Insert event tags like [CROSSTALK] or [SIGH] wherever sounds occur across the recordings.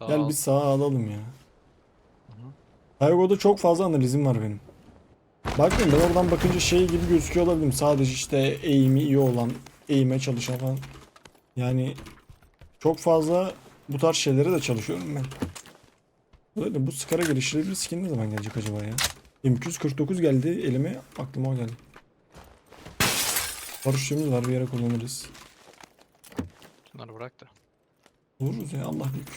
Sağ Gel ol. bir sağa alalım ya. Taygo'da çok fazla analizim var benim. Bakmayın ben oradan bakınca şey gibi gözüküyor olabilirim. Sadece işte eğimi iyi olan, eğime çalışan falan. Yani çok fazla bu tarz şeylere de çalışıyorum ben. Öyle bu skara geliştirilebilir skin ne zaman gelecek acaba ya? M249 geldi elime aklıma o geldi. Barışçığımız var bir yere kullanırız. Bunları bırak da. Vururuz ya Allah büyük.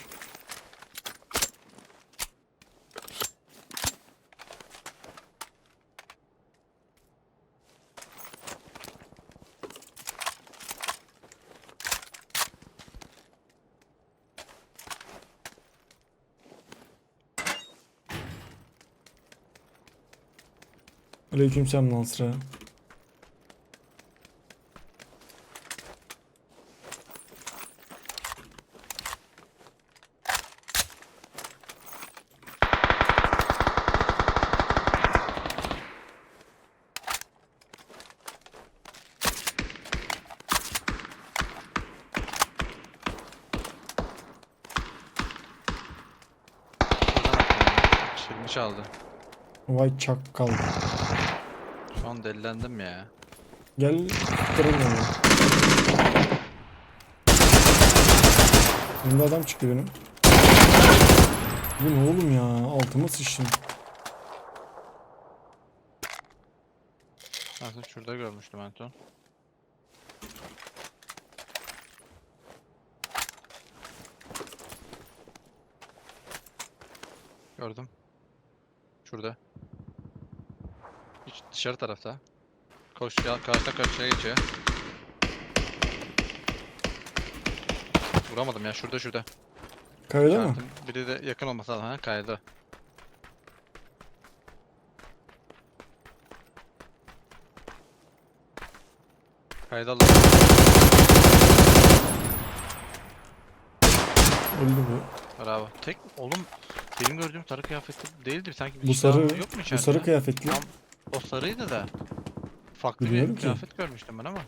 Aleykümselam Nasra. Şirini çaldı. Vay çakal. An delilendim ya. Gel onu. Önümde adam çıktı benim. Bu ne oğlum ya? Altıma sıçtım. Seni şurada görmüştüm en son. Gördüm. Şurada. Hiç dışarı tarafta. Koş ya karşıdan karşıya geçiyor. Vuramadım ya şurada şurada. Kayada mı? İşaretim Biri de yakın olması lazım ha kaydı. Kaydı aldım. Öldü bu. Bravo. Tek oğlum benim gördüğüm sarı kıyafetli değildi sanki bir Bu daha sarı, yok mu bu içeride? sarı kıyafetli. Tam o sarıydı da. Farklı Bilmiyorum bir ki. kıyafet görmüştüm ben ama.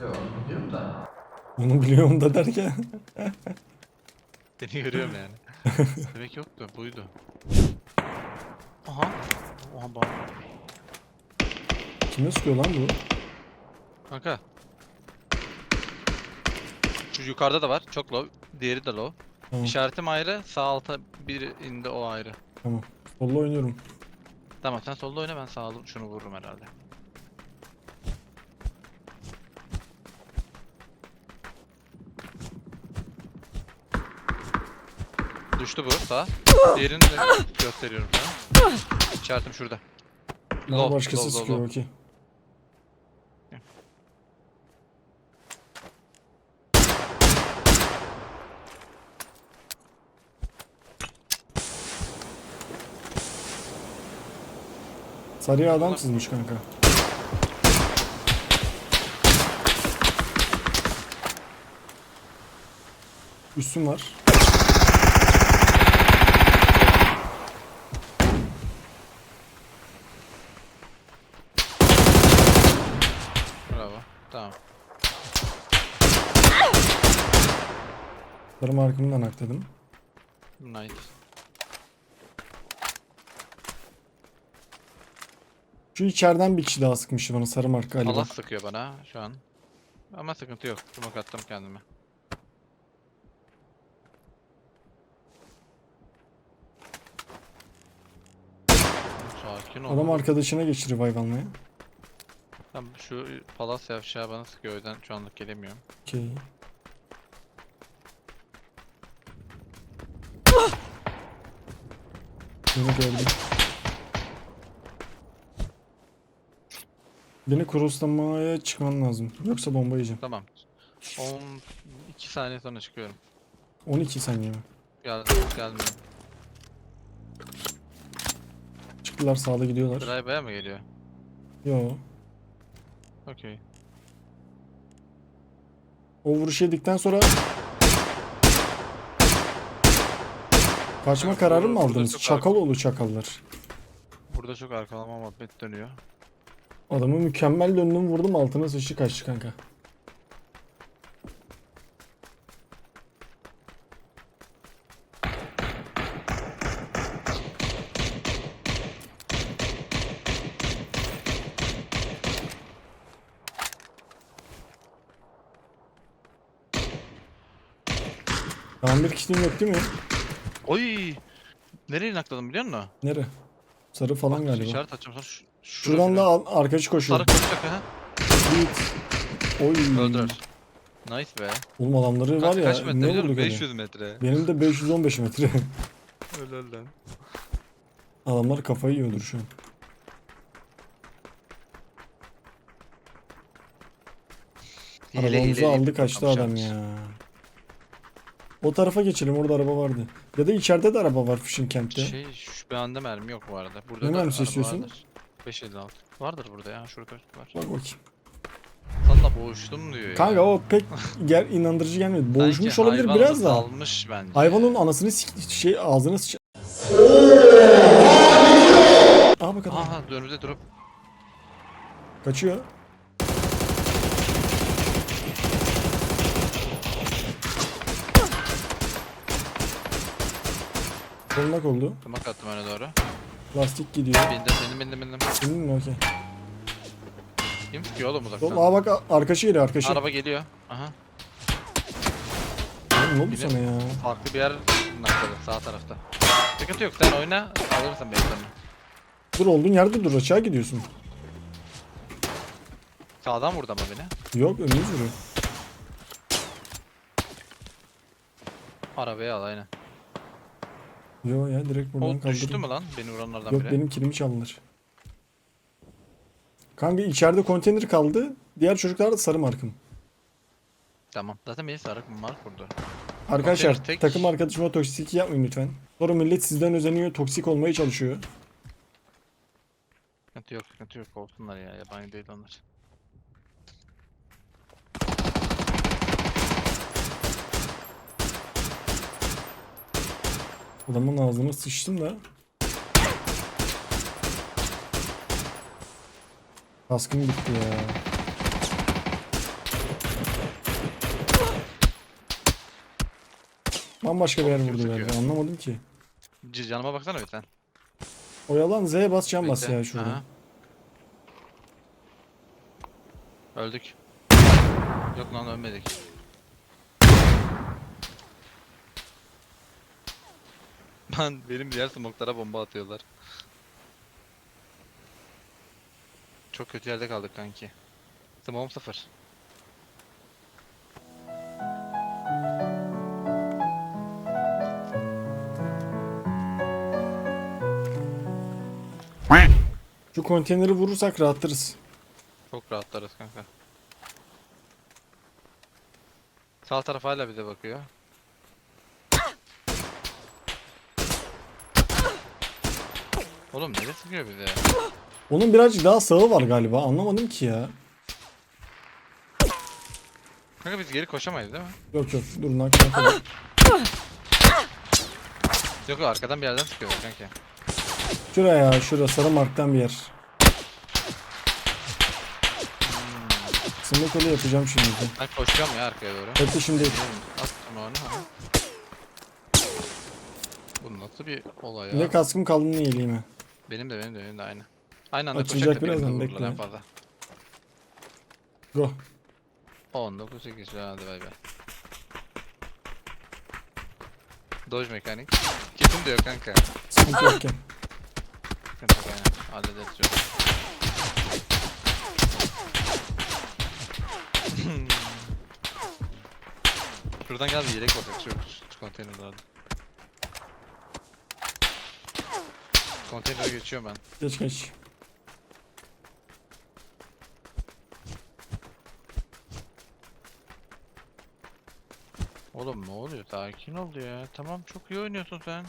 Yok biliyorum da. Onu biliyorum da derken. [LAUGHS] Seni görüyorum yani. [LAUGHS] Demek yoktu buydu. Aha. Oha bak. Kime sıkıyor lan bu? Kanka. Şu yukarıda da var. Çok low. Diğeri de low. Tamam. İşaretim ayrı. Sağ alta bir indi o ayrı. Tamam. Solla oynuyorum. Tamam sen solda oyna ben sağ şunu vururum herhalde. Düştü bu sağ. Diğerini de gösteriyorum sana. İşaretim şurada. Daha Low, başkası low, low, sıkıyor low. okey. Sarıya adam sızmış kanka. Üstüm var. Bravo. Tamam. Sarı markımdan akladım. Nice. Şu içeriden bir kişi daha sıkmıştı bana sarı marka galiba. Allah sıkıyor bana şu an. Ama sıkıntı yok. Smoke attım kendime. Sakin ol. Adam arkadaşına geçti revive almaya. Tamam, şu palas yavşağı bana sıkıyor o yüzden şu anlık gelemiyorum. Okey. Beni gördüm. Beni crosslamaya çıkman lazım. Yoksa bomba yiyeceğim. Tamam. 12 saniye sonra çıkıyorum. 12 saniye mi? Geldim, gelmiyorum. Çıktılar sağda gidiyorlar. Drive'e mı geliyor? Yo. Okey. O vuruş yedikten sonra Kaçma kararı mı burada aldınız? çok Çakaloğlu çakallar. Burada çok arkalama muhabbet dönüyor. Adamı mükemmel döndüm vurdum altına sıçtı kaçtı kanka. Tamam bir kişinin yok değil mi? Oy! Nereye nakladım biliyor musun? Nere? Sarı falan Bak, galiba. İşaret açacağım sana şu Şuradan da al- arkadaşı koşuyor. Sarı koşacak ha. Git. Oy. Öldürür. Nice be. Oğlum adamları var Kaç, ya kaç metre ne biliyor musun? vurduk öyle. 500 metre. Benim de 515 metre. [LAUGHS] Öyle öyle. Adamlar kafayı yiyordur şu an. Arabamızı aldı kaçtı adam ya. O tarafa geçelim orada araba vardı. Ya da içeride de araba var Fishing Camp'te. Şey şu bende mermi yok bu arada. Burada Ne da mermisi araba istiyorsun? Vardır. 556. Vardır burada ya şurada var. Bak bakayım. Valla boğuştum diyor ya. Kanka o pek gel inandırıcı gelmedi. Sanki Boğuşmuş olabilir hayvan biraz da. Salmış bence. Hayvanın anasını sik şey ağzına sıç. Aa bak adam. Aha önümüzde durup. Kaçıyor. Kolnak oldu. Tırmak attım öne doğru. Lastik gidiyor. Bindim bindim bindim bindim. Bildin mi? Okey. Kim sıkıyor oğlum uzaktan? Oğlum aa bak a- arkadaşı geliyor arkadaşı. Araba geliyor. Aha. Oğlum ne oldu sana ya? Farklı bir yer nakladı sağ tarafta. Sıkıntı yok sen oyna alırsan beyefendi. Dur olduğun yerde dur aşağı gidiyorsun. Sağdan vurdu ama beni. Yok önünüz vuruyor. Arabaya al aynen. Yo ya direkt buradan O düştü kaldırdım. mü lan beni vuranlardan Yok biri? benim kilimi çaldılar. Kanka içeride konteyner kaldı. Diğer çocuklar da sarı markım. Tamam. Zaten beni sarı mark vurdu. Arkadaşlar Konteyner tek- takım arkadaşıma toksik yapmayın lütfen. Sonra millet sizden özeniyor, toksik olmaya çalışıyor. Sıkıntı yok sıkıntı yok olsunlar ya yabancı değil onlar. Adamın ağzına sıçtım da. Kaskım gitti ya. Bambaşka bir yer vurdu galiba anlamadım ki. C- Canıma baksana bir sen. O yalan Z'ye bas can bas Bekle. ya şurada. Aha. Öldük. Yok lan ölmedik. Lan benim diğer smoklara bomba atıyorlar. Çok kötü yerde kaldık kanki. Smoke'um sıfır. Şu konteyneri vurursak rahatlarız. Çok rahatlarız kanka. Sağ taraf hala bize bakıyor. Oğlum nereye sıkıyor bize? Onun birazcık daha sağı var galiba anlamadım ki ya. Kanka biz geri koşamayız değil mi? Yok yok dur nak nak olur. Yok yok arkadan bir yerden sıkıyor kanka. Şuraya ya şura sarı marktan bir yer. Smoke öyle yapacağım şimdi. de. Ben koşuyorum ya arkaya doğru. Bekle şimdi. Attım onu. ha. Bu nasıl bir olay ya? Ne kaskım kaldı ne iyiliğime. Benim de benim de benim de aynı. Aynı anda Açılacak koşacaktık birazdan, birazdan bekle. En fazla. Go. 19 8 hadi bay bay. Dodge mekanik. Kesin de yok kanka. Sıkıntı yokken. Sıkıntı yok aynen. Hallederiz yok. [LAUGHS] Şuradan gel bir yelek bakak şu, şu Konteynere geçiyorum ben. Geç geç. Oğlum ne oluyor? Sakin ol ya. Tamam çok iyi oynuyorsun sen.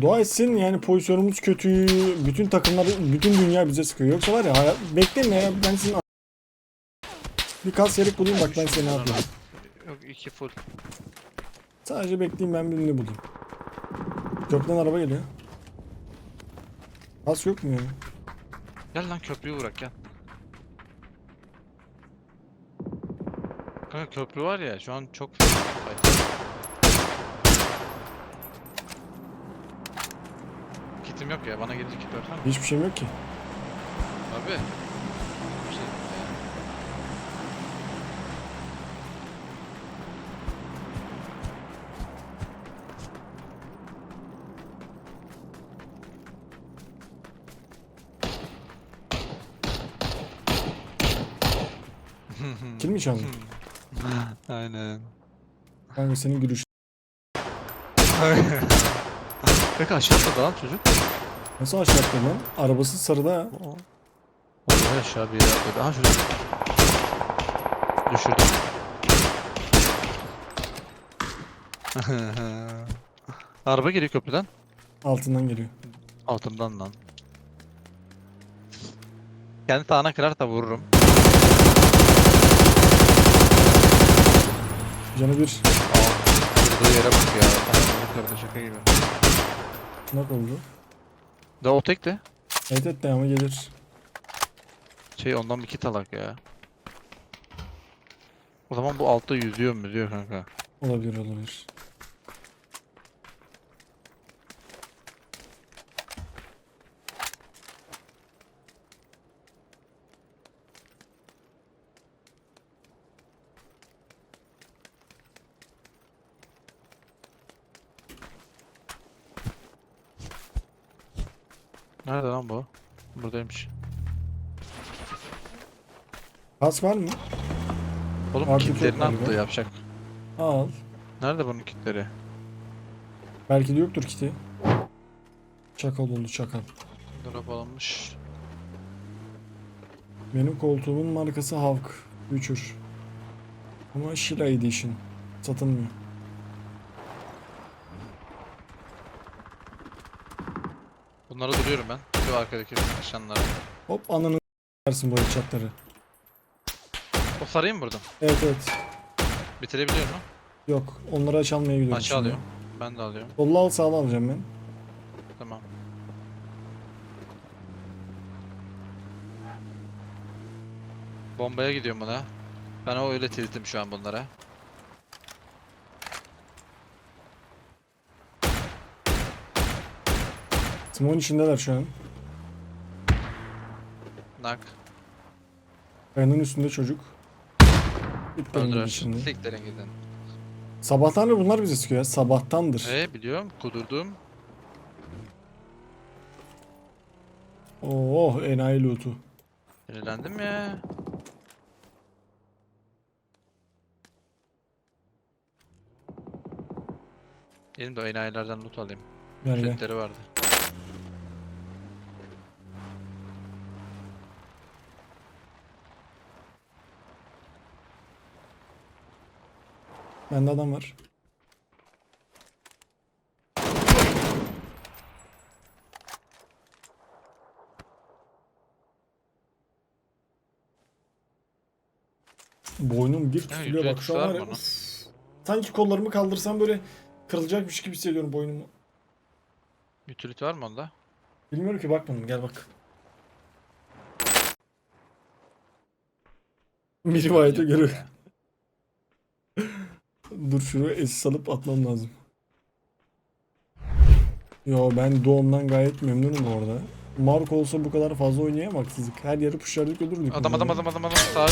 Dua etsin yani pozisyonumuz kötü. Bütün takımlar, bütün dünya bize sıkıyor. Yoksa var ya hayat... bekleme ya ben senin... Bir kas yerik bulayım bak ben seni ne yapayım. Yok iki full. Sadece bekleyeyim ben birini bulayım. Köprüden araba geliyor. Kas yok mu ya? Gel lan köprüyü bırak gel. Kanka köprü var ya şu an çok Kitim yok ya bana gelecek kit versene. Hiçbir şeyim yok ki. Abi. Kill mi çaldın? [LAUGHS] Aynen. Kanka senin gülüş. [LAUGHS] Kanka aşağı atladı lan çocuk. Nasıl aşağı lan? Arabası sarıda ha. Oraya aşağı bir yere atladı. Aha şurada. Düşürdüm. [LAUGHS] Araba geliyor köprüden. Altından geliyor. Altından lan. Kendi sağına kırar da vururum. Canı bir. Durduğu yere bak ya. Ayağını kırdı şaka gibi. Nak oldu. Da o tek de. Evet evet devamı gelir. Şey ondan bir kit alak ya. O zaman bu altta yüzüyor mu diyor kanka. Olabilir olabilir. Nerede lan bu? Buradaymış. Kas var mı? Oğlum yok kitlerini galiba. attı yapacak. Al. Nerede bunun kitleri? Belki de yoktur kiti. Çakal oldu çakal. Drop alınmış. Benim koltuğumun markası Havk. Future. Ama Sheila Edition. Satılmıyor. Bunlara duruyorum ben. Şu arkadaki sıkışanlara. Hop ananı versin bu headshotları. O sarayı mı? Evet evet. Bitirebiliyor mu? Yok. Onları aç almaya gidiyorum. Aşağı alıyorum. Ben de alıyorum. Solla al sağla alacağım ben. Tamam. Bombaya gidiyorum buna. Ben o öyle tiltim şu an bunlara. Simon içindeler şu an. Nak. Kayanın üstünde çocuk. İplerin Öldürer. içinde. Siklerin gidin. Sabahtan beri bunlar bize sıkıyor ya. Sabahtandır. E biliyorum. Kudurdum. Oh enayi loot'u. Sinirlendim ya. Benim de enayilerden loot alayım. Gel gel. Fetleri vardı. Bende adam var. Boynum bir tutuluyor bak şu an var ya. Sanki kollarımı kaldırsam böyle kırılacakmış gibi hissediyorum boynumu. Utility var mı onda? Bilmiyorum ki bakmadım gel bak. Bir rivayete göre. [LAUGHS] Dur şunu es alıp atmam lazım. Yo ben Doğum'dan gayet memnunum bu arada. Mark olsa bu kadar fazla oynayamazsızlık. Her yeri puşlardık öldürdük. Adam adam adam adam adam sağ.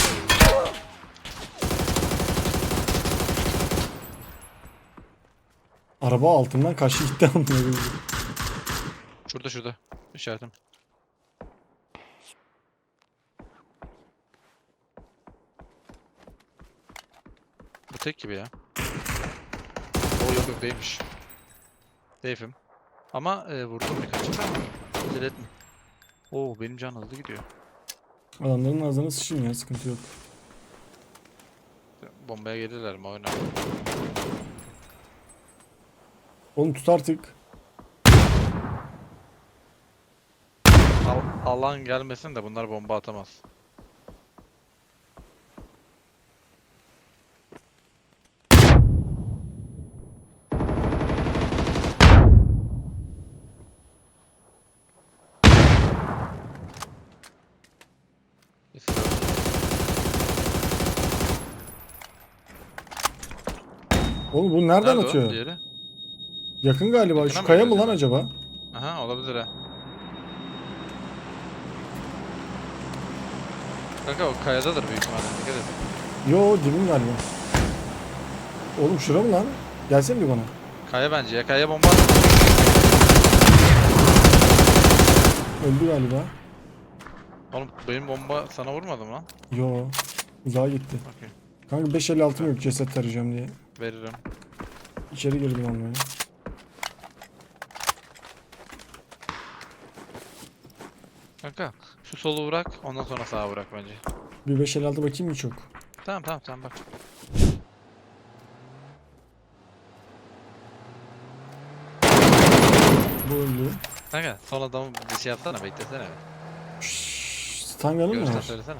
Araba altından kaçtı gitti anlıyor. Şurada şurada. İşaretim. Bu tek gibi ya. Yok yok değilmiş. Safe'im. Ama e, vurdum birkaç ama acele etme. Oo benim can hızlı gidiyor. Adamların ağzına sıçayım ya sıkıntı yok. Bombaya gelirler mi oyna? Oğlum tut artık. Al, alan gelmesin de bunlar bomba atamaz. Oğlum bu nereden nerede o atıyor? diğeri? Yakın galiba. Yakına Şu mı kaya mı gidiyor lan acaba? Aha olabilir ha. Kanka o kayadadır büyük ihtimalle. Dikkat et. Yo dibim galiba. Oğlum şura mı lan? Gelsene bir bana. Kaya bence ya. Kaya bomba. Öldü galiba. Oğlum benim bomba sana vurmadı mı lan? Yo. Uzağa gitti. Okey. Kanka 556 yok ceset arayacağım diye. Veririm. İçeri girdim almaya. Kanka şu solu bırak ondan sonra sağa bırak bence. Bir 556 bakayım mı çok? Tamam tamam tamam bak. Bu öldü. Kanka son adamı bir şey yapsana beklesene. Şşş, Stangan'ın mı Görürsen var? söylesene.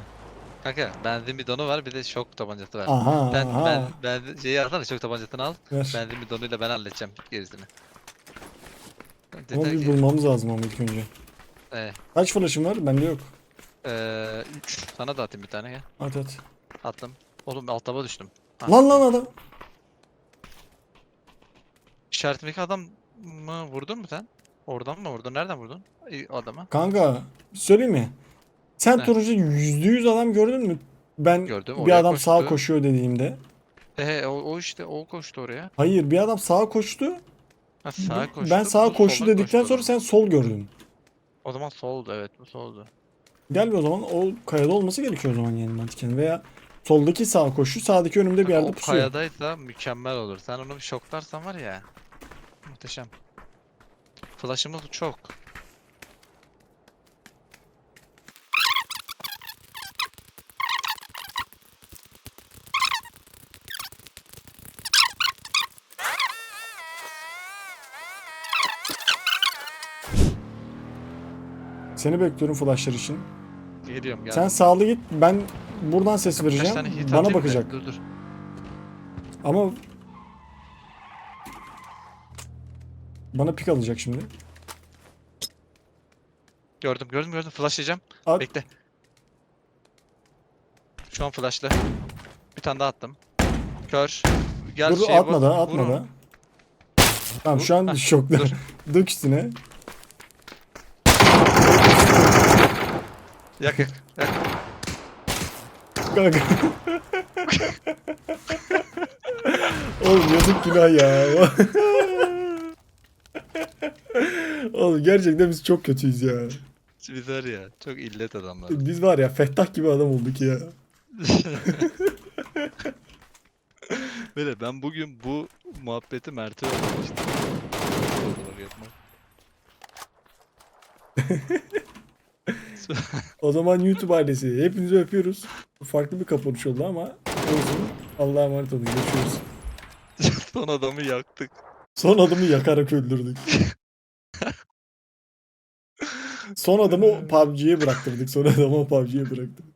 Kanka benzin bidonu var bir de şok tabancası var. Aha Ben, aha. ben, ben şeyi alsana şok tabancasını al. Ver. Benzin bidonuyla ben halledeceğim gerisini. Ama bir bulmamız lazım ama ilk önce. e, Kaç flash'ın var? Bende yok. e, üç. Sana da atayım bir tane gel. At at. Attım. Oğlum alt taba düştüm. Ha. Lan lan adam. İşaretimdeki adam mı vurdun mu sen? Oradan mı vurdun? Nereden vurdun? İyi, Adama. Kanka söyleyeyim mi? Sen Ne? turuncu yüzde yüz adam gördün mü? Ben Gördüm, bir adam sağa koştu. koşuyor dediğimde. Ehe o, o işte o koştu oraya. Hayır bir adam sağa koştu. Ha, sağa koştu. ben sağa koştu dedikten koştu o sonra sen sol gördün. O zaman soldu evet bu soldu. Gel bir o zaman o kayada olması gerekiyor o zaman yani mantıken. Veya soldaki sağ koşu sağdaki önümde bir yerde o pusuyor. kayadaysa mükemmel olur. Sen onu bir şoklarsan var ya. Muhteşem. Flash'ımız çok. Seni bekliyorum flashlar için. Geliyorum geldim. Sen sağlı git ben buradan ses vereceğim. tane hit Bana atayım bakacak. Dur dur. Ama bana pik alacak şimdi. Gördüm gördüm gördüm. Flashlayacağım. At. Bekle. Şu an flashla. Bir tane daha attım. Kör. Gel Dur şeye atma bas, da vur atma onu. da. Tamam Vur. şu an dur. [LAUGHS] Dök üstüne. Yak yak. yak. Kanka. Oğlum yazık günah ya. Oğlum gerçekten biz çok kötüyüz ya. Biz var ya çok illet adamlar. Biz var ya fettah gibi adam olduk ya. [LAUGHS] Böyle ben bugün bu muhabbeti Mert'e öğretmiştim. [LAUGHS] [LAUGHS] O zaman YouTube ailesi hepinizi öpüyoruz. Farklı bir kapanış oldu ama olsun. Allah'a emanet olun. Görüşürüz. [LAUGHS] Son adamı yaktık. Son adamı yakarak öldürdük. [LAUGHS] Son adamı PUBG'ye bıraktırdık. Son adamı PUBG'ye bıraktık.